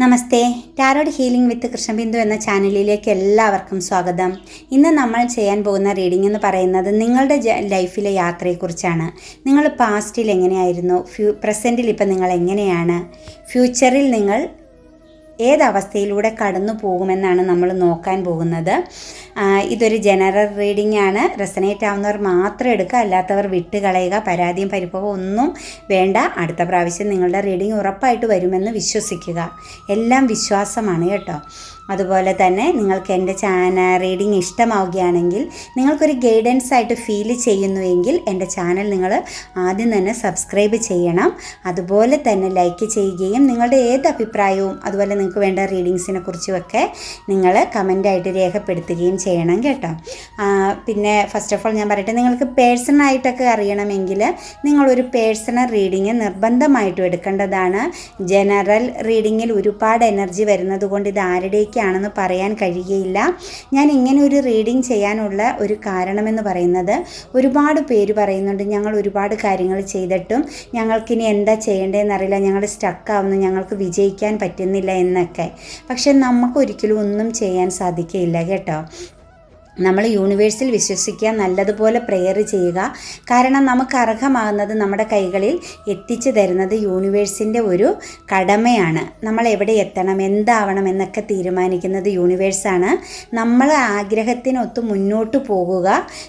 Namaste. Tarot healing with Krishnabindu എന്ന ചാനലിലേക്ക് എല്ലാവർക്കും സ്വാഗതം. ഇന്ന് നമ്മൾ ചെയ്യാൻ പോകുന്ന റീഡിംഗ് എന്ന് പറയുന്നത് നിങ്ങളുടെ ലൈഫിലെ യാത്രയെക്കുറിച്ചാണ്. നിങ്ങൾ പാസ്റ്റിൽ എങ്ങനെയായിരുന്നു? ഫ്യൂ പ്രസന്റിൽ ഇപ്പം നിങ്ങൾ എങ്ങനെയാണ്? ഫ്യൂച്ചറിൽ നിങ്ങൾ ഏതവസ്ഥയിലൂടെ കടന്നു പോകുമെന്നാണ് നമ്മൾ നോക്കാൻ പോകുന്നത്. ഇതൊരു ജനറൽ റീഡിംഗ് ആണ്. റെസനേറ്റ് ആവുന്നവർ മാത്രം എടുക്കുക അല്ലാത്തവർ വിട്ട് കളയുക പരാതിയും പരിഭവവും ഒന്നും വേണ്ട. അടുത്ത പ്രാവശ്യം നിങ്ങളുടെ റീഡിംഗ് ഉറപ്പായിട്ട് വരുമെന്ന് വിശ്വസിക്കുക. എല്ലാം വിശ്വാസമാണ് കേട്ടോ. അതുപോലെ തന്നെ നിങ്ങൾക്ക് എന്റെ ചാനൽ റീഡിംഗ് ഇഷ്ടമാവുകയാണെങ്കിൽ നിങ്ങൾക്കൊരു ഗൈഡൻസ് ആയിട്ട് ഫീൽ ചെയ്യുന്നുവെങ്കിൽ എന്റെ ചാനൽ നിങ്ങൾ ആദ്യം തന്നെ സബ്സ്ക്രൈബ് ചെയ്യണം. അതുപോലെ തന്നെ ലൈക്ക് ചെയ്യുകയും നിങ്ങളുടെ ഏത് അഭിപ്രായവും അതുപോലെ നിങ്ങൾക്ക് വേണ്ട റീഡിങ്സിനെ കുറിച്ചുമൊക്കെ നിങ്ങൾ കമന്റായിട്ട് രേഖപ്പെടുത്തുകയും ചെയ്യണം കേട്ടോ. പിന്നെ ഫസ്റ്റ് ഓഫ് ഓൾ ഞാൻ പറയട്ടെ നിങ്ങൾക്ക് പേഴ്സണായിട്ടൊക്കെ അറിയണമെങ്കിൽ നിങ്ങളൊരു പേഴ്സണൽ റീഡിങ് നിർബന്ധമായിട്ടും എടുക്കേണ്ടതാണ്. ജനറൽ റീഡിങ്ങിൽ ഒരുപാട് എനർജി വരുന്നത് കൊണ്ട് ഇത് ആരുടേക്കാണെന്ന് പറയാൻ കഴിയുകയില്ല. ഞാൻ ഇങ്ങനെ ഒരു റീഡിങ് ചെയ്യാനുള്ള ഒരു കാരണമെന്ന് പറയുന്നത് ഒരുപാട് പേര് പറയുന്നുണ്ട് ഞങ്ങൾ ഒരുപാട് കാര്യങ്ങൾ ചെയ്തിട്ടും ഞങ്ങൾക്കിനി എന്താ ചെയ്യേണ്ടതെന്ന് അറിയില്ല ഞങ്ങൾ സ്റ്റക്കാവുന്നു ഞങ്ങൾക്ക് വിജയിക്കാൻ പറ്റുന്നില്ല എന്നൊക്കെ. പക്ഷെ നമുക്ക് ഒരിക്കലും ഒന്നും ചെയ്യാൻ സാധിക്കില്ല കേട്ടോ. നമ്മൾ യൂണിവേഴ്സിൽ വിശ്വസിക്കുക നല്ലതുപോലെ പ്രെയർ ചെയ്യുക. കാരണം നമുക്ക് അർഹമാകുന്നത് നമ്മുടെ കൈകളിൽ എത്തിച്ചു തരുന്നത് യൂണിവേഴ്സിന്റെ ഒരു കടമയാണ്. നമ്മൾ എവിടെ എത്തണം എന്താവണം എന്നൊക്കെ തീരുമാനിക്കുന്നത് യൂണിവേഴ്സാണ് നമ്മൾ ആഗ്രഹത്തിനൊത്ത് മുന്നോട്ട് പോകുക.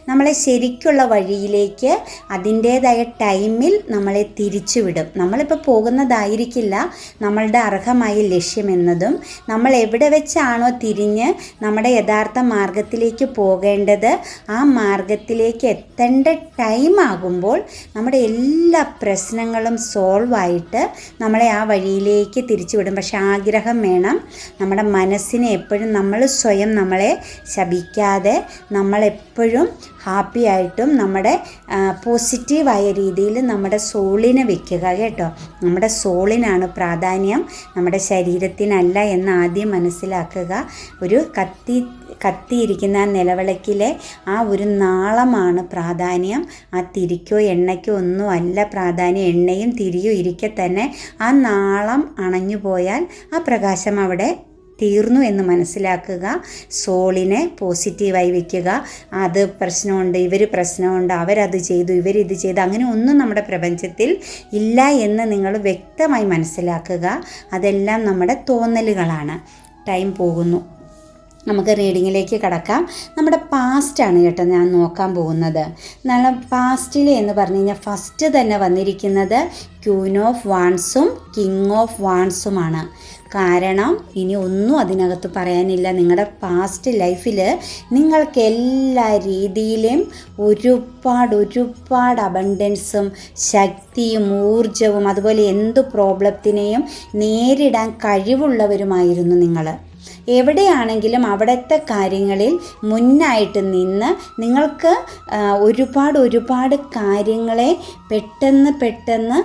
നമ്മളെ ശരിക്കുള്ള വഴിയിലേക്ക് അതിന്റേതായ ടൈമിൽ നമ്മളെ തിരിച്ചുവിടും നമ്മളിപ്പോൾ പോകുന്നതായിരിക്കില്ല നമ്മളുടെ അർഹമായ ലക്ഷ്യമെന്നതും നമ്മൾ എവിടെ വെച്ചാണോ തിരിഞ്ഞ് നമ്മുടെ യഥാർത്ഥ മാർഗത്തിലേക്ക് പോകേണ്ടത് ആ മാർഗത്തിലേക്ക് എത്തേണ്ട ടൈം ആകുമ്പോൾ നമ്മുടെ എല്ലാ പ്രശ്നങ്ങളും സോൾവ് ആയിട്ട് നമ്മളെ ആ വഴിയിലേക്ക് തിരിച്ചുവിടും പക്ഷെ ആഗ്രഹം വേണം. നമ്മുടെ മനസ്സിനെ എപ്പോഴും നമ്മൾ സ്വയം നമ്മളെ ശപിക്കാതെ നമ്മളെപ്പോഴും ഹാപ്പി ആയിട്ടും നമ്മുടെ പോസിറ്റീവായ രീതിയിൽ നമ്മുടെ സോളിനെ വെക്കുക കേട്ടോ. നമ്മുടെ സോളിനാണ് പ്രാധാന്യം. നമ്മുടെ ശരീരത്തിനല്ല എന്ന് ആദ്യം മനസ്സിലാക്കുക. ഒരു കത്തി കത്തിയിരിക്കുന്ന ആ നിലവിളക്കിലെ ആ ഒരു നാളമാണ് പ്രാധാന്യം. ആ തിരിക്കോ എണ്ണയ്ക്കോ ഒന്നും അല്ല പ്രാധാന്യം. എണ്ണയും തിരിയും ഇരിക്കെ തന്നെ ആ നാളം അണഞ്ഞു പോയാൽ ആ പ്രകാശം അവിടെ തീർന്നു എന്ന് മനസ്സിലാക്കുക. സോളിനെ പോസിറ്റീവായി വെക്കുക. അത് പ്രശ്നമുണ്ട് ഇവർ പ്രശ്നമുണ്ട് അവരത് ചെയ്തു ഇവരിത് ചെയ്തു. അങ്ങനെ ഒന്നും നമ്മുടെ പ്രപഞ്ചത്തിൽ ഇല്ല എന്ന് നിങ്ങൾ വ്യക്തമായി മനസ്സിലാക്കുക. അതെല്ലാം നമ്മുടെ തോന്നലുകളാണ്. ടൈം പോകുന്നു. നമുക്ക് റീഡിങ്ങിലേക്ക് കടക്കാം. നമ്മുടെ പാസ്റ്റാണ് കേട്ടോ ഞാൻ നോക്കാൻ പോകുന്നത്. നല്ല പാസ്റ്റിൽ എന്ന് പറഞ്ഞു കഴിഞ്ഞാൽ ഫസ്റ്റ് തന്നെ വന്നിരിക്കുന്നത് ക്യൂൻ ഓഫ് വാൺസും കിങ് ഓഫ് വാൺസുമാണ് കാരണം ഇനി ഒന്നും അതിനകത്ത് പറയാനില്ല. നിങ്ങളുടെ പാസ്റ്റ് ലൈഫിൽ നിങ്ങൾക്ക് എല്ലാ രീതിയിലും ഒരുപാട് ഒരുപാട് അബണ്ടൻസും ശക്തിയും ഊർജവും അതുപോലെ എന്ത് പ്രോബ്ലത്തിനെയും നേരിടാൻ കഴിവുള്ളവരുമായിരുന്നു നിങ്ങൾ എവിടെയാണെങ്കിലും അവിടുത്തെ കാര്യങ്ങളിൽ മുന്നായിട്ട് നിന്ന് നിങ്ങൾക്ക് ഒരുപാട് ഒരുപാട് കാര്യങ്ങളെ പെട്ടെന്ന് പെട്ടെന്ന്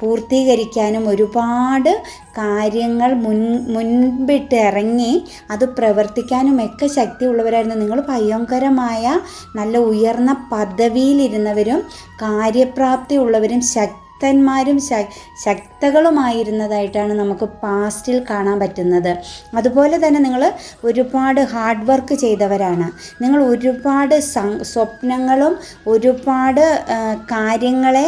പൂർത്തീകരിക്കാനും ഒരുപാട് കാര്യങ്ങൾ മുൻ മുൻപിട്ട് ഇറങ്ങി അത് പ്രവർത്തിക്കാനും ഒക്കെ ശക്തിയുള്ളവരായിരുന്നു. നിങ്ങൾ ഭയങ്കരമായ നല്ല ഉയർന്ന പദവിയിലിരുന്നവരും കാര്യപ്രാപ്തി ഉള്ളവരും ശക്തി ശക്തന്മാരും ശക്തകളുമായിരുന്നതായിട്ടാണ് നമുക്ക് പാസ്റ്റിൽ കാണാൻ പറ്റുന്നത്. അതുപോലെ തന്നെ നിങ്ങൾ ഒരുപാട് ഹാർഡ് വർക്ക് ചെയ്തവരാണ്. നിങ്ങൾ ഒരുപാട് സ്വപ്നങ്ങളും ഒരുപാട് കാര്യങ്ങളെ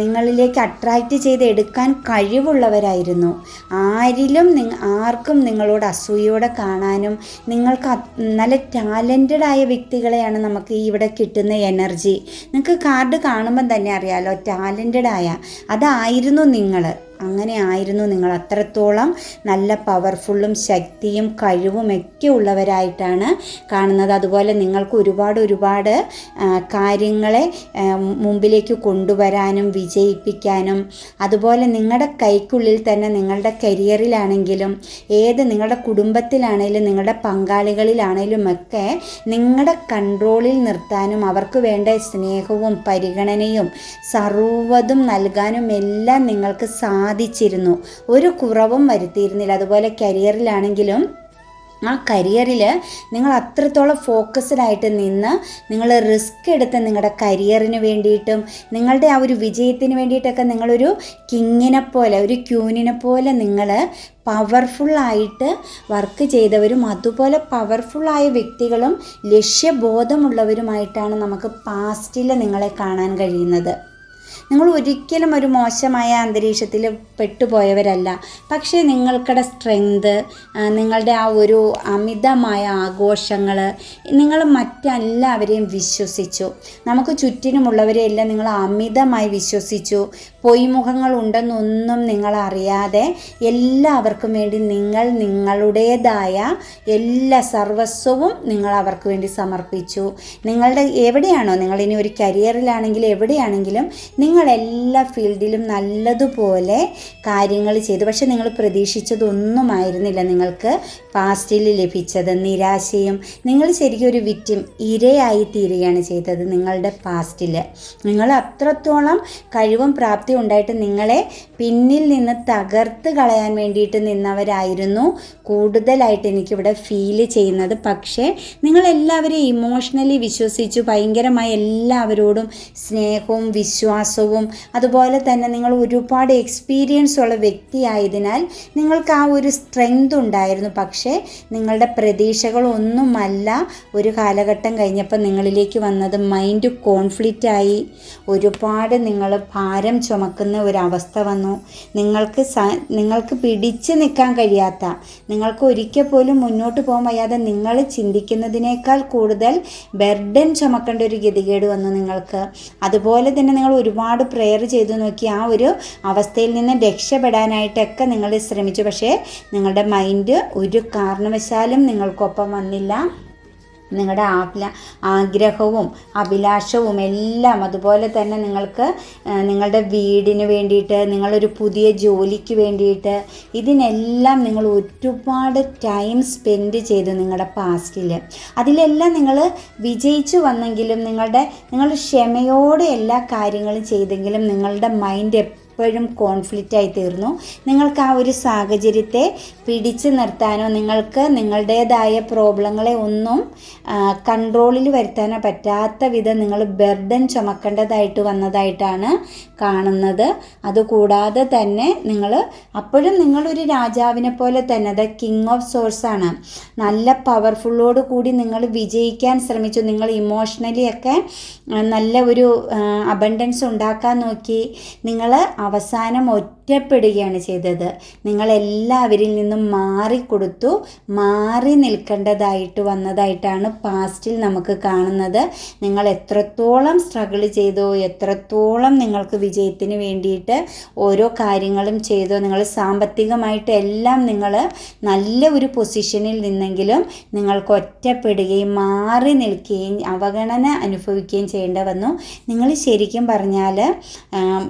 നിങ്ങളിലേക്ക് അട്രാക്റ്റ് ചെയ്ത് എടുക്കാൻ കഴിവുള്ളവരായിരുന്നു. ആരിലും നിങ്ങ ആർക്കും നിങ്ങളോട് അസൂയോടെ കാണാനും നിങ്ങൾക്ക് നല്ല ടാലന്റഡ് ആയ വ്യക്തികളെയാണ് നമുക്ക് ഇവിടെ കിട്ടുന്ന എനർജി. നിങ്ങൾക്ക് കാർഡ് കാണുമ്പം തന്നെ അറിയാലോ ടാലന്റഡ് അതായിരുന്നു നിങ്ങൾ അങ്ങനെ ആയിരുന്നു നിങ്ങൾ. അത്രത്തോളം നല്ല പവർഫുള്ളും ശക്തിയും കഴിവും ഒക്കെ ഉള്ളവരായിട്ടാണ് കാണുന്നത്. അതുപോലെ നിങ്ങൾക്ക് ഒരുപാട് ഒരുപാട് കാര്യങ്ങളെ മുമ്പിലേക്ക് കൊണ്ടുവരാനും വിജയിപ്പിക്കാനും അതുപോലെ നിങ്ങളുടെ കൈക്കുള്ളിൽ തന്നെ നിങ്ങളുടെ കരിയറിലാണെങ്കിലും ഏത് നിങ്ങളുടെ കുടുംബത്തിലാണെങ്കിലും നിങ്ങളുടെ പങ്കാളികളിലാണെങ്കിലും ഒക്കെ നിങ്ങളുടെ കൺട്രോളിൽ നിർത്താനും അവർക്ക് വേണ്ട സ്നേഹവും പരിഗണനയും സർവതും നൽകാനും എല്ലാം നിങ്ങൾക്ക് സാധിച്ചിരുന്നു ഒരു കുറവും വരുത്തിയിരുന്നില്ല. അതുപോലെ കരിയറിലാണെങ്കിലും ആ കരിയറിൽ നിങ്ങൾ അത്രത്തോളം ഫോക്കസ്ഡ് ആയിട്ട് നിന്ന് നിങ്ങൾ റിസ്ക് എടുത്ത് നിങ്ങളുടെ കരിയറിന് വേണ്ടിയിട്ടും നിങ്ങളുടെ ആ ഒരു വിജയത്തിന് വേണ്ടിയിട്ടൊക്കെ നിങ്ങളൊരു കിങ്ങിനെ പോലെ ഒരു ക്യൂനിനെ പോലെ നിങ്ങൾ പവർഫുള്ളായിട്ട് വർക്ക് ചെയ്തവരും അതുപോലെ പവർഫുള്ളായ വ്യക്തികളും ലക്ഷ്യബോധമുള്ളവരുമായിട്ടാണ് നമുക്ക് പാസ്റ്റിൽ നിങ്ങളെ കാണാൻ കഴിയുന്നത്. നിങ്ങൾ ഒരിക്കലും ഒരു മോശമായ അന്തരീക്ഷത്തിൽ പെട്ടുപോയവരല്ല. പക്ഷേ നിങ്ങൾക്കുടെ സ്ട്രെങ്ത് നിങ്ങളുടെ ആ ഒരു അമിതമായ ആഘോഷങ്ങൾ നിങ്ങൾ മറ്റെല്ലാവരെയും വിശ്വസിച്ചു. നമുക്ക് ചുറ്റിനുമുള്ളവരെയെല്ലാം നിങ്ങൾ അമിതമായി വിശ്വസിച്ചു. പൊയ്മുഖങ്ങൾ ഉണ്ടെന്നൊന്നും നിങ്ങൾ അറിയാതെ എല്ലാവർക്കും വേണ്ടി നിങ്ങൾ നിങ്ങളുടേതായ എല്ലാ സർവസ്വവും നിങ്ങൾ അവർക്ക് വേണ്ടി സമർപ്പിച്ചു. നിങ്ങളുടെ എവിടെയാണോ നിങ്ങളിനി ഒരു കരിയറിലാണെങ്കിൽ എവിടെയാണെങ്കിലും നിങ്ങൾ എല്ലാ ഫീൽഡിലും നല്ലതുപോലെ കാര്യങ്ങൾ ചെയ്തു. പക്ഷെ നിങ്ങൾ പ്രതീക്ഷിച്ചതൊന്നുമായിരുന്നില്ല നിങ്ങൾക്ക് പാസ്റ്റിൽ ലഭിച്ചത്. നിരാശയും നിങ്ങൾ ശരിക്കും ഒരു വിറ്റും ഇരയായി തീരുകയാണ് ചെയ്തത് നിങ്ങളുടെ പാസ്റ്റിൽ. നിങ്ങൾ അത്രത്തോളം കഴിവും പ്രാപ്തി ഉണ്ടായിട്ട് നിങ്ങളെ പിന്നിൽ നിന്ന് തകർത്ത് കളയാൻ വേണ്ടിയിട്ട് നിന്നവരായിരുന്നു. കൂടുതലായിട്ട് എനിക്കിവിടെ ഫീൽ ചെയ്യുന്നത്. പക്ഷേ നിങ്ങളെല്ലാവരെയും ഇമോഷണലി വിശ്വസിച്ചു. ഭയങ്കരമായി എല്ലാവരോടും സ്നേഹവും വിശ്വാസവും അതുപോലെ തന്നെ നിങ്ങൾ ഒരുപാട് എക്സ്പീരിയൻസ് ഉള്ള വ്യക്തിയായതിനാൽ നിങ്ങൾക്ക് ആ ഒരു സ്ട്രെങ്ത് ഉണ്ടായിരുന്നു. പക്ഷേ നിങ്ങളുടെ പ്രതീക്ഷകളൊന്നുമല്ല. ഒരു കാലഘട്ടം കഴിഞ്ഞപ്പോൾ നിങ്ങളിലേക്ക് വന്നത് മൈൻഡ് കോൺഫ്ലിക്റ്റ് ആയി. ഒരുപാട് നിങ്ങൾ ഭാരം ചുമക്കുന്ന ഒരവസ്ഥ വന്നു. നിങ്ങൾക്ക് നിങ്ങൾക്ക് പിടിച്ചു നിൽക്കാൻ കഴിയാത്ത നിങ്ങൾക്ക് ഒരിക്കൽ പോലും മുന്നോട്ട് പോകാൻ വയ്യാതെ നിങ്ങൾ ചിന്തിക്കുന്നതിനേക്കാൾ കൂടുതൽ ബെർഡൻ ചുമക്കേണ്ട ഒരു ഗതികേട് വന്നു നിങ്ങൾക്ക്. അതുപോലെ തന്നെ നിങ്ങൾ ഒരുപാട് പ്രെയർ ചെയ്തു നോക്കി ആ ഒരു അവസ്ഥയിൽ നിന്ന് രക്ഷപ്പെടാനായിട്ടൊക്കെ നിങ്ങൾ ശ്രമിച്ചു. പക്ഷേ നിങ്ങളുടെ മൈൻഡ് ഒരു കാരണവശാലും നിങ്ങൾക്കൊപ്പം വന്നില്ല. നിങ്ങളുടെ ആപ്ല ആഗ്രഹവും അഭിലാഷവും എല്ലാം അതുപോലെ തന്നെ നിങ്ങൾക്ക് നിങ്ങളുടെ വീടിന് വേണ്ടിയിട്ട് നിങ്ങളൊരു പുതിയ ജോലിക്ക് വേണ്ടിയിട്ട് ഇതിനെല്ലാം നിങ്ങൾ ഒരുപാട് ടൈം സ്പെൻഡ് ചെയ്തു നിങ്ങളുടെ പാസ്റ്റിൽ അതിലെല്ലാം നിങ്ങൾ വിജയിച്ചു വന്നെങ്കിലും നിങ്ങളുടെ നിങ്ങൾ ക്ഷമയോടെ എല്ലാ കാര്യങ്ങളും ചെയ്തെങ്കിലും നിങ്ങളുടെ മൈൻഡ് എപ്പോഴും കോൺഫ്ലിക്റ്റായി തീർന്നു. നിങ്ങൾക്ക് ആ ഒരു സാഹചര്യത്തെ പിടിച്ചു നിർത്താനോ നിങ്ങൾക്ക് നിങ്ങളുടേതായ പ്രോബ്ലങ്ങളെ ഒന്നും കൺട്രോളിൽ വരുത്താനോ പറ്റാത്ത വിധം നിങ്ങൾ ബർഡൻ ചുമക്കേണ്ടതായിട്ട് വന്നതായിട്ടാണ് കാണുന്നത്. അതുകൂടാതെ തന്നെ നിങ്ങൾ അപ്പോഴും നിങ്ങളൊരു രാജാവിനെ പോലെ തന്നെ അത് കിങ് ഓഫ് സോഴ്സ് ആണ്. നല്ല പവർഫുള്ളോട് കൂടി നിങ്ങൾ വിജയിക്കാൻ ശ്രമിച്ചു. നിങ്ങൾ ഇമോഷണലി ഒക്കെ നല്ല ഒരു അബണ്ടൻസ് ഉണ്ടാക്കാൻ നോക്കി. നിങ്ങൾ അവസാനം ഒറ്റപ്പെടുകയാണ് ചെയ്തത്. നിങ്ങളെല്ലാവരിൽ നിന്നും മാറിക്കൊടുത്തു മാറി നിൽക്കേണ്ടതായിട്ട് വന്നതായിട്ടാണ് പാസ്റ്റിൽ നമുക്ക് കാണുന്നത്. നിങ്ങൾ എത്രത്തോളം സ്ട്രഗിൾ ചെയ്തോ എത്രത്തോളം നിങ്ങൾക്ക് വിജയത്തിന് വേണ്ടിയിട്ട് ഓരോ കാര്യങ്ങളും ചെയ്തോ നിങ്ങൾ സാമ്പത്തികമായിട്ട് എല്ലാം നിങ്ങൾ നല്ല ഒരു പൊസിഷനിൽ നിന്നെങ്കിലും നിങ്ങൾക്ക് ഒറ്റപ്പെടുകയും മാറി നിൽക്കുകയും അവഗണന അനുഭവിക്കുകയും ചെയ്യേണ്ട വന്നു. നിങ്ങൾ ശരിക്കും പറഞ്ഞാൽ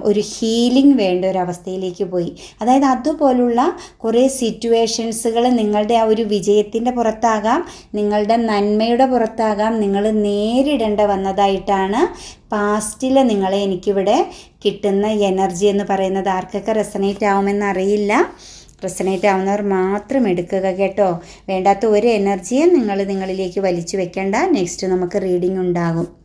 ഒരു ഹീലിംഗ് വേണ്ട ഒരു അവസ്ഥയിലേക്ക് പോയി. അതായത് അതുപോലുള്ള കുറേ സിറ്റുവേഷൻസുകൾ നിങ്ങളുടെ ആ ഒരു വിജയത്തിന്റെ പുറത്താകാം നിങ്ങളുടെ നന്മയുടെ പുറത്താകാം നിങ്ങൾ നേരിടേണ്ട വന്നതായിട്ടാണ് പാസ്റ്റിൽ നിങ്ങളെ എനിക്കിവിടെ കിട്ടുന്ന എനർജി എന്ന് പറയുന്നത്. ആർക്കൊക്കെ റെസനേറ്റ് ആവുമെന്ന് അറിയില്ല. റെസനേറ്റ് ആവുന്നവർ മാത്രം എടുക്കുക കേട്ടോ. വേണ്ടാത്ത ഒരു എനർജിയും നിങ്ങൾ നിങ്ങളിലേക്ക് വലിച്ചു വെക്കേണ്ട. നെക്സ്റ്റ് നമുക്ക് റീഡിംഗ് ഉണ്ടാകും.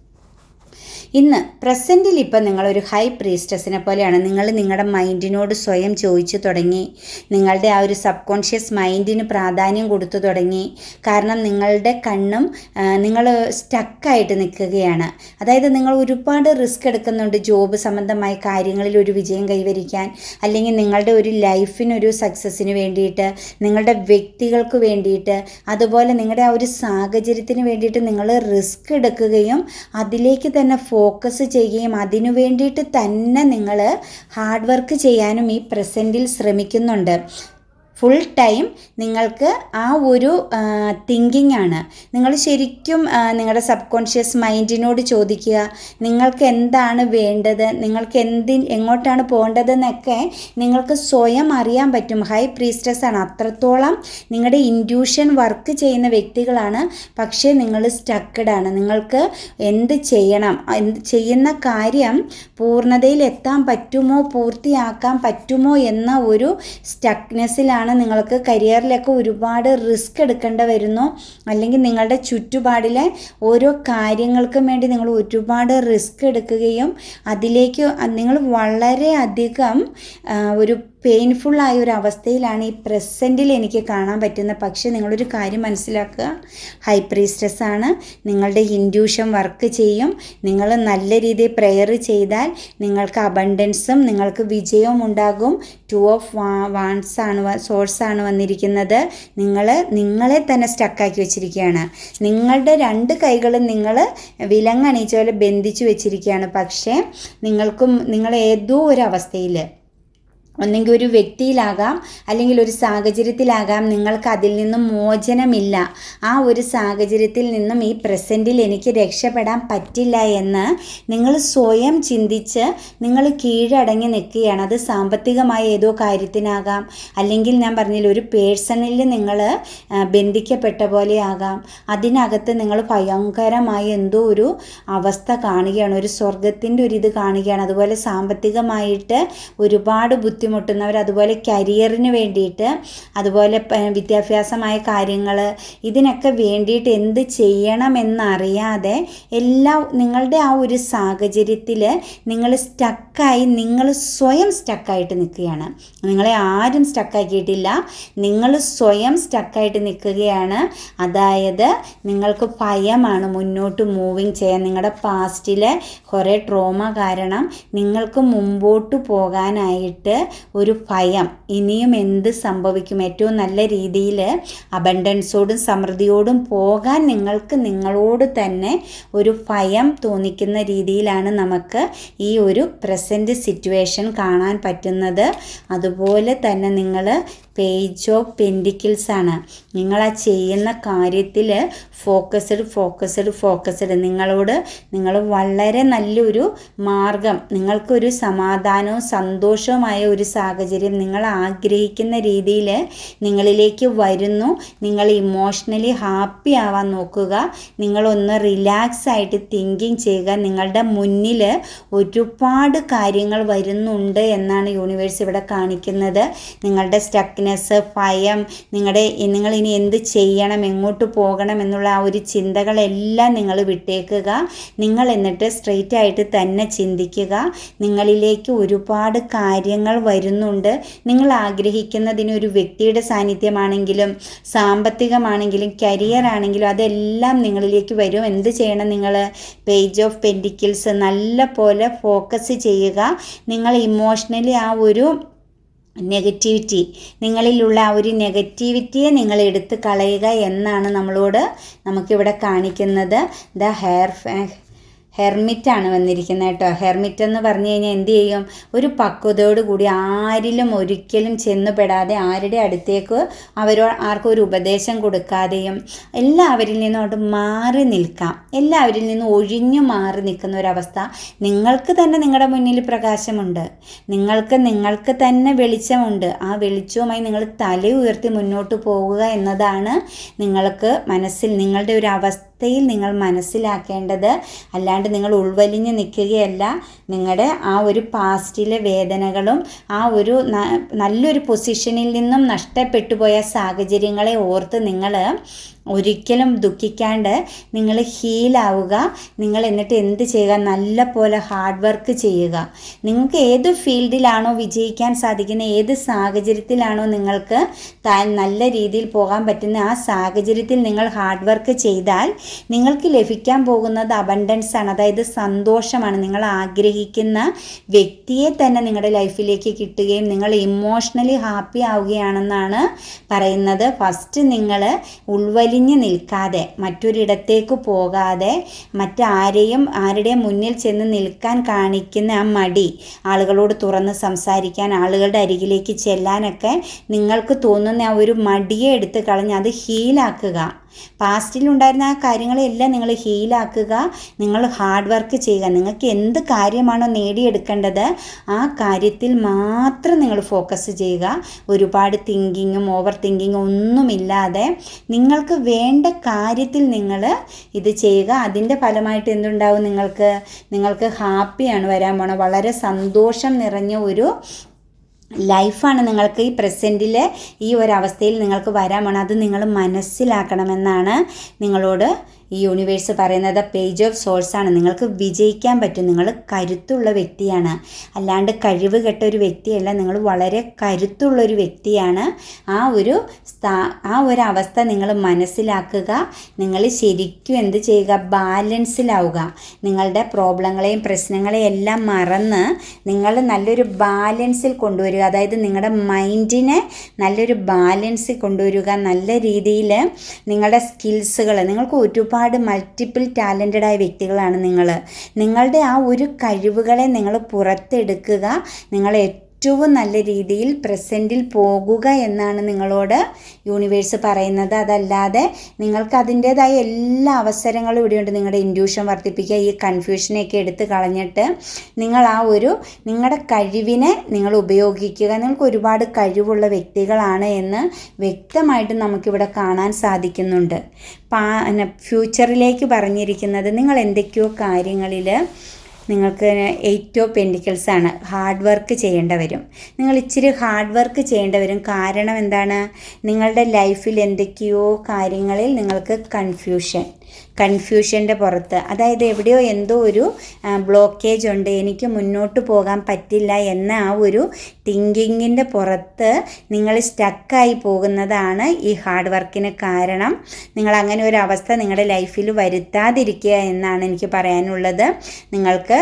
ഇന്ന് പ്രസന്റിൽ ഇപ്പം നിങ്ങളൊരു ഹൈ പ്രീസ്റ്റസിനെ പോലെയാണ്. നിങ്ങൾ നിങ്ങളുടെ മൈൻഡിനോട് സ്വയം ചോദിച്ചു തുടങ്ങി. നിങ്ങളുടെ ആ ഒരു സബ് കോൺഷ്യസ് മൈൻഡിന് പ്രാധാന്യം കൊടുത്തു തുടങ്ങി. കാരണം നിങ്ങളുടെ കണ്ണും നിങ്ങൾ സ്റ്റക്കായിട്ട് നിൽക്കുകയാണ്. അതായത് നിങ്ങൾ ഒരുപാട് റിസ്ക് എടുക്കുന്നുണ്ട് ജോബ് സംബന്ധമായ കാര്യങ്ങളിൽ ഒരു വിജയം കൈവരിക്കാൻ. അല്ലെങ്കിൽ നിങ്ങളുടെ ഒരു ലൈഫിനൊരു സക്സസ്സിന് വേണ്ടിയിട്ട് നിങ്ങളുടെ വ്യക്തികൾക്ക് വേണ്ടിയിട്ട് അതുപോലെ നിങ്ങളുടെ ആ ഒരു സാഹചര്യത്തിന് വേണ്ടിയിട്ട് നിങ്ങൾ റിസ്ക് എടുക്കുകയും അതിലേക്ക് തന്നെ ഫോ ഫോക്കസ് ചെയ്യുകയും അതിനു വേണ്ടിയിട്ട് തന്നെ നിങ്ങൾ ഹാർഡ് വർക്ക് ചെയ്യാനും ഈ പ്രസന്റിൽ ശ്രമിക്കുന്നുണ്ട്. ഫുൾ ടൈം നിങ്ങൾക്ക് ആ ഒരു തിങ്കിങ് ആണ്. നിങ്ങൾ ശരിക്കും നിങ്ങളുടെ സബ് കോൺഷ്യസ് മൈൻഡിനോട് ചോദിക്കുക നിങ്ങൾക്ക് എന്താണ് വേണ്ടത് നിങ്ങൾക്ക് എന്തി എങ്ങോട്ടാണ് പോകേണ്ടതെന്നൊക്കെ നിങ്ങൾക്ക് സ്വയം അറിയാൻ പറ്റും. ഹൈ പ്രീസ്റ്റസ് ആണ്. അത്രത്തോളം നിങ്ങളുടെ ഇൻഡ്യൂഷൻ വർക്ക് ചെയ്യുന്ന വ്യക്തികളാണ്. പക്ഷേ നിങ്ങൾ സ്റ്റക്കഡ് ആണ്. നിങ്ങൾക്ക് എന്ത് ചെയ്യണം എന്ത് ചെയ്യുന്ന കാര്യം പൂർണതയിൽ എത്താൻ പറ്റുമോ പൂർത്തിയാക്കാൻ പറ്റുമോ എന്ന ഒരു സ്റ്റക്നെസ്സിലാണ് സമയത്താണ് നിങ്ങൾക്ക് കരിയറിലൊക്കെ ഒരുപാട് റിസ്ക് എടുക്കേണ്ട വരുന്നു. അല്ലെങ്കിൽ നിങ്ങളുടെ ചുറ്റുപാടിലെ ഓരോ കാര്യങ്ങൾക്കും വേണ്ടി നിങ്ങൾ ഒരുപാട് റിസ്ക് എടുക്കുകയും അതിലേക്ക് നിങ്ങൾ വളരെയധികം ഒരു പെയിൻഫുള്ളായ ഒരു അവസ്ഥയിലാണ് ഈ പ്രസന്റിൽ എനിക്ക് കാണാൻ പറ്റുന്നത് പക്ഷേ നിങ്ങളൊരു കാര്യം മനസ്സിലാക്കുക. ഹൈ പ്രീസ്റ്റസ് ആണ്. നിങ്ങളുടെ ഇൻഡ്യൂഷൻ വർക്ക് ചെയ്യും. നിങ്ങൾ നല്ല രീതിയിൽ പ്രെയർ ചെയ്താൽ നിങ്ങൾക്ക് അബണ്ടൻസും നിങ്ങൾക്ക് വിജയവും ഉണ്ടാകും. ടു ഓഫ് വാൺസ് ആണ് സോഴ്സ് ആണ് വന്നിരിക്കുന്നത്. നിങ്ങൾ നിങ്ങളെ തന്നെ സ്റ്റക്കാക്കി വെച്ചിരിക്കുകയാണ്. നിങ്ങളുടെ രണ്ട് കൈകളും നിങ്ങൾ വിലങ്ങണിച്ച പോലെ ബന്ധിച്ചു വെച്ചിരിക്കുകയാണ്. പക്ഷേ നിങ്ങൾക്കും നിങ്ങൾ ഏതോ ഒരു അവസ്ഥയിൽ ഒന്നെങ്കിൽ ഒരു വ്യക്തിയിലാകാം അല്ലെങ്കിൽ ഒരു സാഹചര്യത്തിലാകാം നിങ്ങൾക്ക് അതിൽ നിന്നും മോചനമില്ല. ആ ഒരു സാഹചര്യത്തിൽ നിന്നും ഈ പ്രസന്റിൽ എനിക്ക് രക്ഷപ്പെടാൻ പറ്റില്ല എന്ന് നിങ്ങൾ സ്വയം ചിന്തിച്ച് നിങ്ങൾ കീഴടങ്ങി നിൽക്കുകയാണ്. അത് സാമ്പത്തികമായ ഏതോ കാര്യത്തിനാകാം. അല്ലെങ്കിൽ ഞാൻ പറഞ്ഞില്ല ഒരു പേഴ്സണിൽ നിങ്ങൾ ബന്ധിക്കപ്പെട്ട പോലെ ആകാം. അതിനകത്ത് നിങ്ങൾ ഭയങ്കരമായ എന്തോ ഒരു അവസ്ഥ കാണുകയാണ്. ഒരു സ്വർഗത്തിന്റെ ഒരു ഇത് കാണുകയാണ്. അതുപോലെ സാമ്പത്തികമായിട്ട് ഒരുപാട് ബുദ്ധിമുട്ടുന്നവർ അതുപോലെ കരിയറിന് വേണ്ടിയിട്ട് അതുപോലെ വിദ്യാഭ്യാസമായ കാര്യങ്ങൾ ഇതിനൊക്കെ വേണ്ടിയിട്ട് എന്ത് ചെയ്യണമെന്നറിയാതെ എല്ലാ നിങ്ങളുടെ ആ ഒരു സാഹചര്യത്തിൽ നിങ്ങൾ സ്റ്റക്കായി നിങ്ങൾ സ്വയം സ്റ്റക്കായിട്ട് നിൽക്കുകയാണ്. നിങ്ങളെ ആരും സ്റ്റക്കാക്കിയിട്ടില്ല നിങ്ങൾ സ്വയം സ്റ്റക്കായിട്ട് നിൽക്കുകയാണ്. അതായത് നിങ്ങൾക്ക് ഭയമാണ് മുന്നോട്ട് മൂവിങ് ചെയ്യാൻ. നിങ്ങളുടെ പാസ്റ്റിലെ കുറേ ട്രോമ കാരണം നിങ്ങൾക്ക് മുമ്പോട്ട് പോകാനായിട്ട് ഒരു ഭയം. ഇനിയും എന്ത് സംഭവിക്കും? ഏറ്റവും നല്ല രീതിയിൽ അബണ്ടൻസോടും സമൃദ്ധിയോടും പോകാൻ നിങ്ങൾക്ക് നിങ്ങളോട് തന്നെ ഒരു ഭയം തോന്നിക്കുന്ന രീതിയിലാണ് നമുക്ക് ഈ ഒരു പ്രസന്റ് സിറ്റുവേഷൻ കാണാൻ പറ്റുന്നത്. അതുപോലെ തന്നെ നിങ്ങൾ പേജ് ഓഫ് പെൻഡിക്കിൾസ് ആണ്. നിങ്ങൾ ആ ചെയ്യുന്ന കാര്യത്തിൽ ഫോക്കസ്ഡ് ഫോക്കസ്ഡ് ഫോക്കസ്ഡ്. നിങ്ങളോട് നിങ്ങൾ വളരെ നല്ലൊരു മാർഗം നിങ്ങൾക്കൊരു സമാധാനവും സന്തോഷവുമായ ഒരു സാഹചര്യം നിങ്ങൾ ആഗ്രഹിക്കുന്ന രീതിയിൽ നിങ്ങളിലേക്ക് വരുന്നു. നിങ്ങൾ ഇമോഷണലി ഹാപ്പി ആവാൻ നോക്കുക. നിങ്ങളൊന്ന് റിലാക്സ് ആയിട്ട് തിങ്കിങ് ചെയ്യുക. നിങ്ങളുടെ മുന്നിൽ ഒരുപാട് കാര്യങ്ങൾ വരുന്നുണ്ട് എന്നാണ് യൂണിവേഴ്സ് ഇവിടെ കാണിക്കുന്നത്. നിങ്ങളുടെ സ്റ്റക്നെസ് ഭയം നിങ്ങളുടെ നിങ്ങൾ ഇനി എന്ത് ചെയ്യണം എങ്ങോട്ട് പോകണം എന്നുള്ള ആ ഒരു ചിന്തകളെല്ലാം നിങ്ങൾ വിട്ടേക്കുക. നിങ്ങൾ എന്നിട്ട് സ്ട്രെയിറ്റ് ആയിട്ട് തന്നെ ചിന്തിക്കുക. നിങ്ങളിലേക്ക് ഒരുപാട് കാര്യങ്ങൾ വരുന്നുണ്ട്. നിങ്ങൾ ആഗ്രഹിക്കുന്നതിന് ഒരു വ്യക്തിയുടെ സാന്നിധ്യമാണെങ്കിലും സാമ്പത്തികമാണെങ്കിലും കരിയർ ആണെങ്കിലും അതെല്ലാം നിങ്ങളിലേക്ക് വരും. എന്ത് ചെയ്യണം നിങ്ങൾ? പേജ് ഓഫ് പെൻഡിക്കിൾസ് നല്ല പോലെ ഫോക്കസ് ചെയ്യുക. നിങ്ങൾ ഇമോഷണലി ആ ഒരു നെഗറ്റിവിറ്റി നിങ്ങളിലുള്ള ആ ഒരു നെഗറ്റിവിറ്റിയെ നിങ്ങൾ എടുത്ത് കളയുക എന്നാണ് നമ്മളോട് നമുക്കിവിടെ കാണിക്കുന്നത്. ദ ഹെയർ ഹെർമിറ്റാണ് വന്നിരിക്കുന്നത് കേട്ടോ. ഹെർമിറ്റ് എന്ന് പറഞ്ഞു കഴിഞ്ഞാൽ എന്ത് ചെയ്യും? ഒരു പക്വതയോട് കൂടി ആരിലും ഒരിക്കലും ചെന്നുപെടാതെ ആരുടെ അടുത്തേക്ക് അവരോ ആർക്കും ഒരു ഉപദേശം കൊടുക്കാതെയും എല്ലാവരിൽ നിന്നും അവിടെ മാറി നിൽക്കാം. എല്ലാവരിൽ നിന്നും ഒഴിഞ്ഞു മാറി നിൽക്കുന്ന ഒരവസ്ഥ നിങ്ങൾക്ക് തന്നെ നിങ്ങളുടെ മുന്നിൽ പ്രകാശമുണ്ട്. നിങ്ങൾക്ക് നിങ്ങൾക്ക് തന്നെ വെളിച്ചമുണ്ട്. ആ വെളിച്ചവുമായി നിങ്ങൾ തല ഉയർത്തി മുന്നോട്ട് പോവുക എന്നതാണ് നിങ്ങൾക്ക് മനസ്സിൽ നിങ്ങളുടെ ഒരു അവസ്ഥ. അവസ്ഥയിൽ നിങ്ങൾ മനസ്സിലാക്കേണ്ടത്. അല്ലാണ്ട് നിങ്ങൾ ഉൾവലിഞ്ഞ് നിൽക്കുകയല്ല. നിങ്ങളുടെ ആ ഒരു പാസ്റ്റിലെ വേദനകളും ആ ഒരു നല്ലൊരു പൊസിഷനിൽ നിന്നും നഷ്ടപ്പെട്ടു പോയ സാഹചര്യങ്ങളെ ഓർത്ത് നിങ്ങൾ ഒരിക്കലും ദുഃഖിക്കാണ്ട് നിങ്ങൾ ഹീലാവുക നിങ്ങൾ എന്നിട്ട് എന്ത് ചെയ്യുക? നല്ല പോലെ ഹാർഡ് വർക്ക് ചെയ്യുക. നിങ്ങൾക്ക് ഏത് ഫീൽഡിലാണോ വിജയിക്കാൻ സാധിക്കുന്ന ഏത് സാഹചര്യത്തിലാണോ നിങ്ങൾക്ക് താൻ നല്ല രീതിയിൽ പോകാൻ പറ്റുന്ന ആ സാഹചര്യത്തിൽ നിങ്ങൾ ഹാർഡ് വർക്ക് ചെയ്താൽ നിങ്ങൾക്ക് ലഭിക്കാൻ പോകുന്നത് അബണ്ടൻസ് ആണ്. അതായത് സന്തോഷമാണ്. നിങ്ങൾ ആഗ്രഹിക്കുന്ന വ്യക്തിയെ തന്നെ നിങ്ങളുടെ ലൈഫിലേക്ക് കിട്ടുകയും നിങ്ങൾ ഇമോഷണലി ഹാപ്പി ആവുകയാണെന്നാണ് പറയുന്നത്. ഫസ്റ്റ് നിങ്ങൾ ഉൾവലിഞ്ഞ് നിൽക്കാതെ മറ്റൊരിടത്തേക്ക് പോകാതെ മറ്റാരെയും ആരുടെ മുന്നിൽ ചെന്ന് നിൽക്കാൻ കാണിക്കുന്ന ആ മടി ആളുകളോട് തുറന്ന് സംസാരിക്കാൻ ആളുകളുടെ അരികിലേക്ക് ചെല്ലാനൊക്കെ നിങ്ങൾക്ക് തോന്നുന്ന ആ ഒരു മടിയെ എടുത്ത് കളഞ്ഞ് അത് ഹീലാക്കുക. പാസ്റ്റിലുണ്ടായിരുന്ന ആ കാര്യങ്ങളെല്ലാം നിങ്ങൾ ഹീലാക്കുക നിങ്ങൾ ഹാർഡ് വർക്ക് ചെയ്യുക. നിങ്ങൾക്ക് എന്ത് കാര്യമാണോ നേടിയെടുക്കേണ്ടത് ആ കാര്യത്തിൽ മാത്രം നിങ്ങൾ ഫോക്കസ് ചെയ്യുക. ഒരുപാട് തിങ്കിങ്ങും ഓവർ തിങ്കിങ്ങും ഒന്നുമില്ലാതെ നിങ്ങൾക്ക് വേണ്ട കാര്യത്തിൽ നിങ്ങൾ ഇത് ചെയ്യുക. അതിന്റെ ഫലമായിട്ട് എന്തുണ്ടാവും നിങ്ങൾക്ക്? നിങ്ങൾക്ക് ഹാപ്പിയാണ് വരാൻ പോണത്. വളരെ സന്തോഷം നിറഞ്ഞ ഒരു ലൈഫാണ് നിങ്ങൾക്ക് ഈ പ്രസന്റിൽ ഈ ഒരവസ്ഥയിൽ നിങ്ങൾക്ക് വരാമാണ് അത് നിങ്ങൾ മനസ്സിലാക്കണമെന്നാണ് നിങ്ങളോട് ഈ യൂണിവേഴ്സ് പറയുന്നത് പേജ് ഓഫ് സോൾസ് ആണ്. നിങ്ങൾക്ക് വിജയിക്കാൻ പറ്റും. നിങ്ങൾ കരുത്തുള്ള വ്യക്തിയാണ്. അല്ലാണ്ട് കഴിവ് കെട്ട ഒരു വ്യക്തിയല്ല. നിങ്ങൾ വളരെ കരുത്തുള്ള ഒരു വ്യക്തിയാണ്. ആ ഒരു സ്ഥാ ആ ഒരു അവസ്ഥ നിങ്ങൾ മനസ്സിലാക്കുക. നിങ്ങൾ ശരിക്കും എന്ത് ചെയ്യുക? ബാലൻസിലാവുക നിങ്ങളുടെ പ്രോബ്ലങ്ങളെയും പ്രശ്നങ്ങളെയും എല്ലാം മറന്ന് നിങ്ങൾ നല്ലൊരു ബാലൻസിൽ കൊണ്ടുവരിക. അതായത് നിങ്ങളുടെ മൈൻഡിനെ നല്ലൊരു ബാലൻസിൽ കൊണ്ടുവരിക. നല്ല രീതിയിൽ നിങ്ങളുടെ സ്കിൽസുകൾ നിങ്ങൾക്ക് ഒരുപാട് മൾട്ടിപ്പിൾ ടാലന്റഡ് ആയ വ്യക്തികളാണ് നിങ്ങൾ നിങ്ങളുടെ ആ ഒരു കഴിവുകളെ നിങ്ങൾ പുറത്തെടുക്കുക നിങ്ങൾ ഏറ്റവും നല്ല രീതിയിൽ പ്രസന്റിൽ പോകുക എന്നാണ് നിങ്ങളോട് യൂണിവേഴ്സ് പറയുന്നത്. അതല്ലാതെ നിങ്ങൾക്ക് അതിന്റേതായ എല്ലാ അവസരങ്ങളും ഇവിടെയുണ്ട് നിങ്ങളുടെ ഇൻഡ്യൂഷൻ വർദ്ധിപ്പിക്കുക ഈ കൺഫ്യൂഷനെയൊക്കെ എടുത്ത് കളഞ്ഞിട്ട് നിങ്ങൾ ആ ഒരു നിങ്ങളുടെ കഴിവിനെ നിങ്ങൾ ഉപയോഗിക്കുക. നിങ്ങൾക്ക് ഒരുപാട് കഴിവുള്ള വ്യക്തികളാണ് എന്ന് വ്യക്തമായിട്ട് നമുക്കിവിടെ കാണാൻ സാധിക്കുന്നുണ്ട്. പാ ഫ്യൂച്ചറിലേക്ക് പറഞ്ഞിരിക്കുന്നത് നിങ്ങൾ എന്തൊക്കെയോ കാര്യങ്ങളിൽ നിങ്ങൾക്ക് എയ്റ്റ് ഓഫ് ആണ്. ഹാർഡ് വർക്ക് ചെയ്യേണ്ട വരും നിങ്ങൾ ഇച്ചിരി ഹാർഡ് വർക്ക് ചെയ്യേണ്ട വരും കാരണം എന്താണ്? നിങ്ങളുടെ ലൈഫിൽ എന്തൊക്കെയോ കാര്യങ്ങളിൽ നിങ്ങൾക്ക് കൺഫ്യൂഷൻ കൺഫ്യൂഷന്റെ പുറത്ത്. അതായത് എവിടെയോ എന്തോ ഒരു ബ്ലോക്കേജ് ഉണ്ട്. എനിക്ക് മുന്നോട്ട് പോകാൻ പറ്റില്ല എന്ന ആ ഒരു തിങ്കിങ്ങിന്റെ പുറത്ത് നിങ്ങൾ സ്റ്റക്കായി പോകുന്നതാണ് ഈ ഹാർഡ് വർക്കിന് കാരണം. നിങ്ങൾ അങ്ങനെ ഒരു അവസ്ഥ നിങ്ങളുടെ ലൈഫിൽ വരുത്താതിരിക്കുക എന്നാണ് എനിക്ക് പറയാനുള്ളത്. നിങ്ങൾക്ക്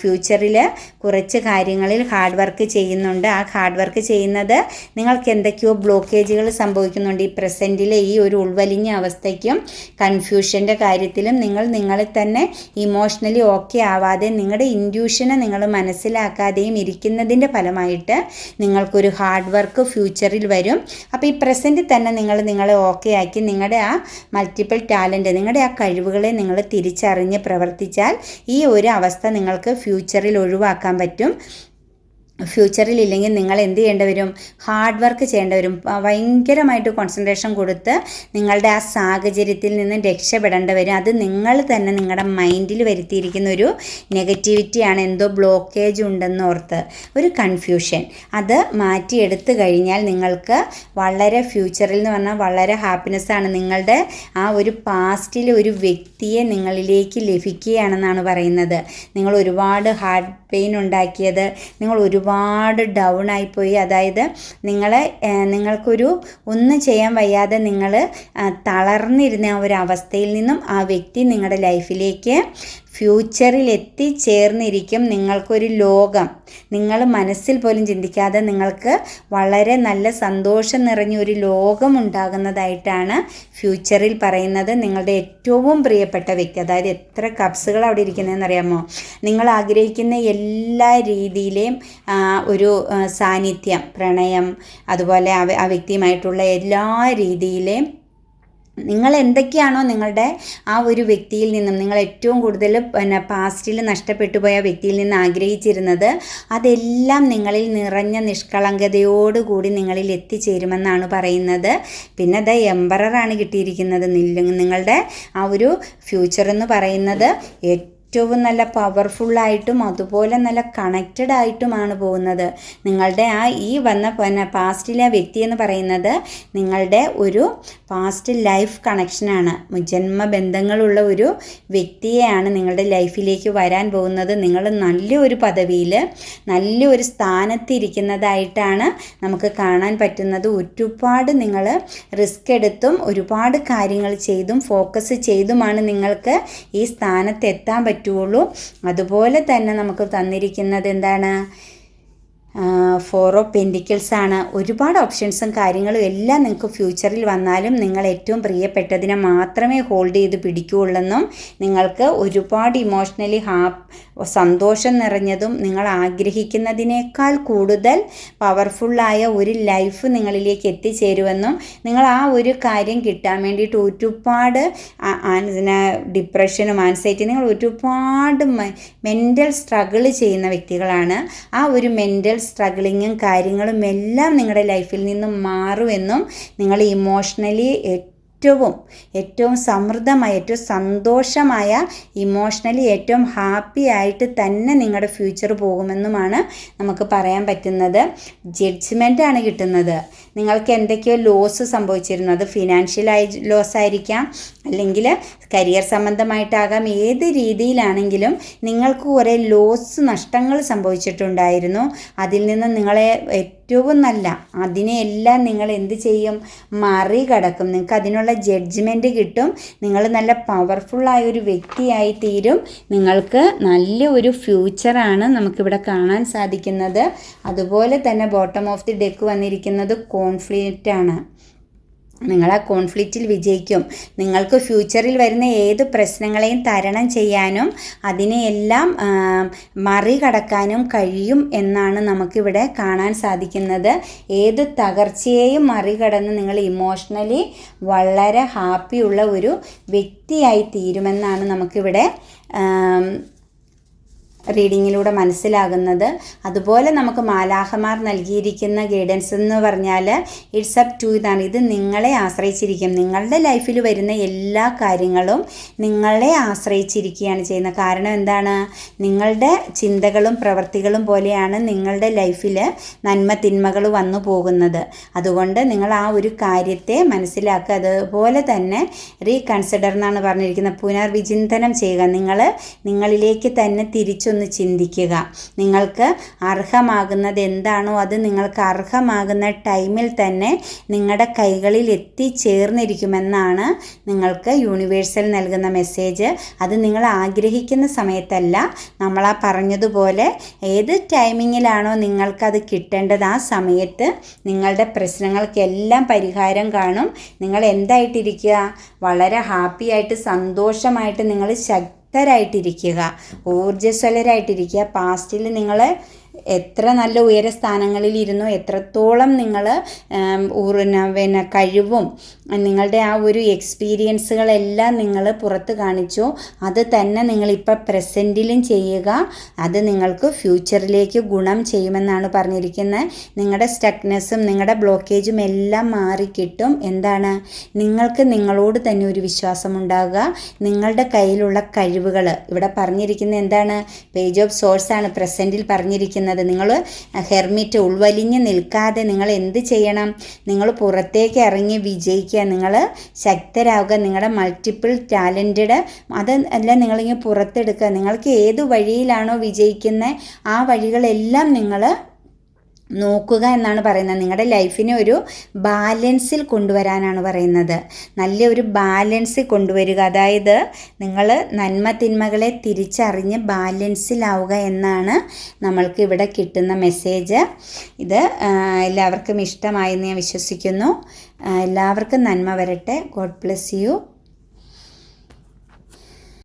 ഫ്യൂച്ചറിൽ കുറച്ച് കാര്യങ്ങളിൽ ഹാർഡ് വർക്ക് ചെയ്യുന്നുണ്ട്. ആ ഹാർഡ് വർക്ക് ചെയ്യുന്നത് നിങ്ങൾക്ക് എന്തൊക്കെയോ ബ്ലോക്കേജുകൾ സംഭവിക്കുന്നുണ്ട്. ഈ പ്രസന്റിലെ ഈ ഒരു ഉൾവലിഞ്ഞ അവസ്ഥയ്ക്കും കൺഫ്യൂഷന്റെ കാര്യത്തിലും നിങ്ങൾ നിങ്ങളെ തന്നെ ഇമോഷണലി ഓക്കെ ആവാതെ നിങ്ങളുടെ ഇൻഡ്യൂഷനെ നിങ്ങൾ മനസ്സിലാക്കാതെയും ഇരിക്കുന്നതിന്റെ ഫലമായിട്ട് നിങ്ങൾക്കൊരു ഹാർഡ് വർക്ക് ഫ്യൂച്ചറിൽ വരും. അപ്പോൾ ഈ പ്രസന്റിൽ തന്നെ നിങ്ങൾ നിങ്ങളെ ഓക്കെ ആക്കി നിങ്ങളുടെ ആ മൾട്ടിപ്പിൾ ടാലന്റ് നിങ്ങളുടെ ആ കഴിവുകളെ നിങ്ങൾ തിരിച്ചറിഞ്ഞ് പ്രവർത്തിച്ചാൽ ഈ ഒരു അവസ്ഥ നിങ്ങൾക്ക് ഫ്യൂച്ചറിൽ ഒഴിവാക്കാൻ പറ്റും. ഫ്യൂച്ചറിൽ ഇല്ലെങ്കിൽ നിങ്ങൾ എന്ത് ചെയ്യേണ്ടി വരും? ഹാർഡ് വർക്ക് ചെയ്യേണ്ടി വരും. ഭയങ്കരമായിട്ട് കോൺസെൻട്രേഷൻ കൊടുത്ത് നിങ്ങളുടെ ആ സാഹചര്യത്തിൽ നിന്ന് രക്ഷപ്പെടേണ്ടി വരും. അത് നിങ്ങൾ തന്നെ നിങ്ങളുടെ മൈൻഡിൽ വരുത്തിയിരിക്കുന്ന ഒരു നെഗറ്റിവിറ്റിയാണ് എന്തോ ബ്ലോക്കേജ് ഉണ്ടെന്ന് ഓർത്ത് ഒരു കൺഫ്യൂഷൻ അത് മാറ്റിയെടുത്തു കഴിഞ്ഞാൽ നിങ്ങൾക്ക് വളരെ ഫ്യൂച്ചറിൽ എന്ന് പറഞ്ഞാൽ വളരെ ഹാപ്പിനെസ്സാണ് നിങ്ങളുടെ ആ ഒരു പാസ്റ്റിൽ ഒരു വ്യക്തിയെ നിങ്ങളിലേക്ക് ലഭിക്കുകയാണെന്നാണ് പറയുന്നത്. നിങ്ങൾ ഒരുപാട് ഹാർഡ് പെയിൻ ഉണ്ടാക്കിയത്. നിങ്ങൾ ഒരുപാട് ഡൗൺ ആയിപ്പോയി. അതായത് നിങ്ങളെ നിങ്ങൾക്കൊരു ഒന്നും ചെയ്യാൻ വയ്യാതെ നിങ്ങൾ തളർന്നിരുന്ന ആ ഒരു അവസ്ഥയിൽ നിന്നും ആ വ്യക്തി നിങ്ങളുടെ ലൈഫിലേക്ക് ഫ്യൂച്ചറിൽ എത്തിച്ചേർന്നിരിക്കും നിങ്ങൾക്കൊരു ലോകം. നിങ്ങൾ മനസ്സിൽ പോലും ചിന്തിക്കാതെ നിങ്ങൾക്ക് വളരെ നല്ല സന്തോഷം നിറഞ്ഞ ഒരു ലോകം ഉണ്ടാകുന്നതായിട്ടാണ് ഫ്യൂച്ചറിൽ പറയുന്നത് നിങ്ങളുടെ ഏറ്റവും പ്രിയപ്പെട്ട വ്യക്തി. അതായത് എത്ര കപ്സുകൾ അവിടെ ഇരിക്കുന്നതെന്ന് അറിയാമോ നിങ്ങൾ ആഗ്രഹിക്കുന്ന എല്ലാ രീതിയിലെയും ഒരു സാന്നിധ്യം പ്രണയം അതുപോലെ ആ വ്യക്തിയുമായിട്ടുള്ള എല്ലാ രീതിയിലെയും നിങ്ങൾ എന്തൊക്കെയാണോ നിങ്ങളുടെ ആ ഒരു വ്യക്തിയിൽ നിന്നും നിങ്ങൾ ഏറ്റവും കൂടുതൽ പിന്നെ പാസ്റ്റിൽ നഷ്ടപ്പെട്ടു പോയ വ്യക്തിയിൽ നിന്ന് ആഗ്രഹിച്ചിരുന്നത് അതെല്ലാം നിങ്ങളിൽ നിറഞ്ഞ നിഷ്കളങ്കതയോടുകൂടി നിങ്ങളിൽ എത്തിച്ചേരുമെന്നാണ് പറയുന്നത്. പിന്നെ അത് എംബറാണ് കിട്ടിയിരിക്കുന്നത്. നിങ്ങളുടെ ആ ഒരു ഫ്യൂച്ചർ എന്ന് പറയുന്നത്. ഏറ്റവും ഏറ്റവും നല്ല പവർഫുള്ളായിട്ടും അതുപോലെ നല്ല കണക്റ്റഡ് ആയിട്ടുമാണ് പോകുന്നത്. നിങ്ങളുടെ ആ ഈ വന്ന പിന്നെ പാസ്റ്റിലെ വ്യക്തി എന്ന് പറയുന്നത് നിങ്ങളുടെ ഒരു പാസ്റ്റ് ലൈഫ് കണക്ഷനാണ് ജന്മബന്ധങ്ങളുള്ള ഒരു വ്യക്തിയെയാണ് നിങ്ങളുടെ ലൈഫിലേക്ക് വരാൻ പോകുന്നത്. നിങ്ങൾ നല്ലൊരു പദവിയിൽ നല്ലൊരു സ്ഥാനത്തിരിക്കുന്നതായിട്ടാണ് നമുക്ക് കാണാൻ പറ്റുന്നത്. ഒരുപാട് നിങ്ങൾ റിസ്ക് എടുത്തും ഒരുപാട് കാര്യങ്ങൾ ചെയ്തും ഫോക്കസ് ചെയ്തുമാണ് നിങ്ങൾക്ക് ഈ സ്ഥാനത്ത് എത്താൻ പറ്റുള്ളൂ. അതുപോലെ തന്നെ നമുക്ക് തന്നിരിക്കുന്നത് എന്താണ്? ഫോറോ പെൻഡിക്കിൾസ് ആണ്. ഒരുപാട് ഓപ്ഷൻസും കാര്യങ്ങളും എല്ലാം നിങ്ങൾക്ക് ഫ്യൂച്ചറിൽ വന്നാലും നിങ്ങൾ ഏറ്റവും പ്രിയപ്പെട്ടതിനെ മാത്രമേ ഹോൾഡ് ചെയ്ത് പിടിക്കുകയുള്ളെന്നും നിങ്ങൾക്ക് ഒരുപാട് ഇമോഷണലി ഹാ സന്തോഷം നിറഞ്ഞതും നിങ്ങൾ ആഗ്രഹിക്കുന്നതിനേക്കാൾ കൂടുതൽ പവർഫുള്ളായ ഒരു ലൈഫ് നിങ്ങളിലേക്ക് എത്തിച്ചേരുമെന്നും നിങ്ങൾ ആ ഒരു കാര്യം കിട്ടാൻ വേണ്ടിയിട്ട് ഒരുപാട് ഡിപ്രഷനും ആൻസൈറ്റി നിങ്ങൾ ഒരുപാട് മെന്റൽ സ്ട്രഗിൾ ചെയ്യുന്ന വ്യക്തികളാണ്. ആ ഒരു മെന്റൽ സ്ട്രഗിളിങ്ങും കാര്യങ്ങളും എല്ലാം നിങ്ങളുടെ ലൈഫിൽ നിന്നും മാറുമെന്നും നിങ്ങൾ ഇമോഷണലി ഏറ്റവും ഏറ്റവും സമൃദ്ധമായ ഏറ്റവും സന്തോഷമായ ഇമോഷണലി ഏറ്റവും ഹാപ്പി ആയിട്ട് തന്നെ നിങ്ങളുടെ ഫ്യൂച്ചർ പോകുമെന്നുമാണ് നമുക്ക് പറയാൻ പറ്റുന്നത്. ജഡ്ജ്മെന്റ് ആണ് കിട്ടുന്നത്. നിങ്ങൾക്ക് എന്തൊക്കെയോ ലോസ് സംഭവിച്ചിരുന്നു. അത് ഫിനാൻഷ്യലായി ലോസ് ആയിരിക്കാം. അല്ലെങ്കിൽ കരിയർ സംബന്ധമായിട്ടാകാം ഏത് രീതിയിലാണെങ്കിലും നിങ്ങൾക്ക് കുറേ ലോസ് നഷ്ടങ്ങൾ സംഭവിച്ചിട്ടുണ്ടായിരുന്നു. അതിൽ നിന്ന് നിങ്ങളെ ഏറ്റവും നല്ല അതിനെയെല്ലാം നിങ്ങൾ എന്ത് ചെയ്യും? മറികടക്കും. നിങ്ങൾക്ക് അതിനുള്ള ജഡ്ജ്മെന്റ് കിട്ടും. നിങ്ങൾ നല്ല പവർഫുള്ളായ ഒരു വ്യക്തിയായി തീരും. നിങ്ങൾക്ക് നല്ല ഒരു ഫ്യൂച്ചറാണ് നമുക്കിവിടെ കാണാൻ സാധിക്കുന്നത്. അതുപോലെ തന്നെ ബോട്ടം ഓഫ് ദി ഡെക്ക് വന്നിരിക്കുന്നത് കോൺഫ്ലിക്റ്റ് ആണ്. നിങ്ങൾ ആ കോൺഫ്ലിക്റ്റിൽ വിജയിക്കും. നിങ്ങൾക്ക് ഫ്യൂച്ചറിൽ വരുന്ന ഏത് പ്രശ്നങ്ങളെയും തരണം ചെയ്യാനും അതിനെയെല്ലാം മറികടക്കാനും കഴിയും എന്നാണ് നമുക്കിവിടെ കാണാൻ സാധിക്കുന്നത്. ഏത് തകർച്ചയെയും മറികടന്ന് നിങ്ങൾ ഇമോഷണലി വളരെ ഹാപ്പിയുള്ള ഒരു വ്യക്തിയായി തീരുമെന്നാണ് നമുക്കിവിടെ റീഡിങ്ങിലൂടെ മനസ്സിലാകുന്നത്. അതുപോലെ നമുക്ക് മാലാഹമാർ നൽകിയിരിക്കുന്ന ഗൈഡൻസ് എന്ന് പറഞ്ഞാൽ ഇറ്റ്സ് അപ് ടു ഇതാണ്. ഇത് നിങ്ങളെ ആശ്രയിച്ചിരിക്കും. നിങ്ങളുടെ ലൈഫിൽ വരുന്ന എല്ലാ കാര്യങ്ങളും നിങ്ങളെ ആശ്രയിച്ചിരിക്കുകയാണ് ചെയ്യുന്നത്. കാരണം എന്താണ്? നിങ്ങളുടെ ചിന്തകളും പ്രവൃത്തികളും പോലെയാണ് നിങ്ങളുടെ ലൈഫിൽ നന്മ തിന്മകൾ വന്നു പോകുന്നത്. അതുകൊണ്ട് നിങ്ങൾ ആ ഒരു കാര്യത്തെ മനസ്സിലാക്കുക. അതുപോലെ തന്നെ റീകൺസിഡർ എന്നാണ് പറഞ്ഞിരിക്കുന്നത്. പുനർവിചിന്തനം ചെയ്യുക. നിങ്ങൾ നിങ്ങളിലേക്ക് തന്നെ തിരിച്ചൊന്ന് ചിന്തിക്കുക. നിങ്ങൾക്ക് അർഹമാകുന്നത് എന്താണോ അത് നിങ്ങൾക്ക് അർഹമാകുന്ന ടൈമിൽ തന്നെ നിങ്ങളുടെ കൈകളിൽ എത്തിച്ചേർന്നിരിക്കുമെന്നാണ് നിങ്ങൾക്ക് യൂണിവേഴ്സൽ നൽകുന്ന മെസ്സേജ്. അത് നിങ്ങൾ ആഗ്രഹിക്കുന്ന സമയത്തല്ല നമ്മൾ ആ പറഞ്ഞതുപോലെ ഏത് ടൈമിങ്ങിലാണോ നിങ്ങൾക്കത് കിട്ടേണ്ടത് ആ സമയത്ത് നിങ്ങളുടെ പ്രശ്നങ്ങൾക്കെല്ലാം പരിഹാരം കാണും. നിങ്ങൾ എന്തായിട്ടിരിക്കുക? വളരെ ഹാപ്പിയായിട്ട് സന്തോഷമായിട്ട് നിങ്ങൾ ശക്തരായിട്ടിരിക്കുക ഊർജസ്വലരായിട്ടിരിക്കുക പാസ്റ്റിൽ നിങ്ങൾ എത്ര നല്ല ഉയര സ്ഥാനങ്ങളിൽ എത്രത്തോളം നിങ്ങൾ പിന്നെ കഴിവും നിങ്ങളുടെ ആ ഒരു എക്സ്പീരിയൻസുകളെല്ലാം നിങ്ങൾ പുറത്ത് കാണിച്ചു. അത് തന്നെ നിങ്ങളിപ്പോൾ പ്രസന്റിലും ചെയ്യുക. അത് നിങ്ങൾക്ക് ഫ്യൂച്ചറിലേക്ക് ഗുണം ചെയ്യുമെന്നാണ് പറഞ്ഞിരിക്കുന്നത് നിങ്ങളുടെ സ്റ്റക്നെസ്സും നിങ്ങളുടെ ബ്ലോക്കേജും എല്ലാം മാറിക്കിട്ടും എന്താണ്? നിങ്ങൾക്ക് നിങ്ങളോട് തന്നെ ഒരു വിശ്വാസം ഉണ്ടാകുക. നിങ്ങളുടെ കയ്യിലുള്ള കഴിവുകൾ ഇവിടെ പറഞ്ഞിരിക്കുന്നത് എന്താണ്? പേജ് ഓഫ് സോഴ്സാണ് പ്രസന്റിൽ പറഞ്ഞിരിക്കുന്നത് നിങ്ങൾ ഹെർമിറ്റ് ഉൾവലിഞ്ഞ് നിൽക്കാതെ നിങ്ങൾ എന്ത് ചെയ്യണം? നിങ്ങൾ പുറത്തേക്ക് ഇറങ്ങി വിജയിക്കുക. നിങ്ങൾ ശക്തരാകുക നിങ്ങളുടെ മൾട്ടിപ്പിൾ ടാലന്റഡ് അത് അല്ല നിങ്ങളിങ്ങനെ പുറത്തെടുക്കുക. നിങ്ങൾക്ക് ഏത് വഴിയിലാണോ വിജയിക്കുന്നത് ആ വഴികളെല്ലാം നിങ്ങൾ നോക്കുക എന്നാണ് പറയുന്നത്. നിങ്ങളുടെ ലൈഫിനെ ഒരു ബാലൻസിൽ കൊണ്ടുവരാനാണ് പറയുന്നത്. നല്ല ഒരു ബാലൻസിൽ കൊണ്ടുവരിക. അതായത് നിങ്ങൾ നന്മ തിന്മകളെ തിരിച്ചറിഞ്ഞ് ബാലൻസിലാവുക എന്നാണ് നമ്മൾക്ക് ഇവിടെ കിട്ടുന്ന മെസ്സേജ്. ഇത് എല്ലാവർക്കും ഇഷ്ടമായെന്ന് ഞാൻ വിശ്വസിക്കുന്നു. എല്ലാവർക്കും നന്മ വരട്ടെ. God bless you.